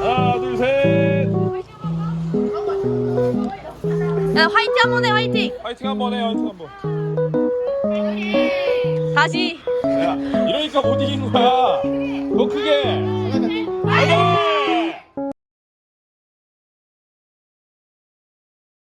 하나 둘셋. 야, 화이팅 한 번 해, 화이팅! 화이팅 한번 해 화이팅 한번. 다시. 야 이러니까 못 이긴 거야. 더 크게. 네. 가자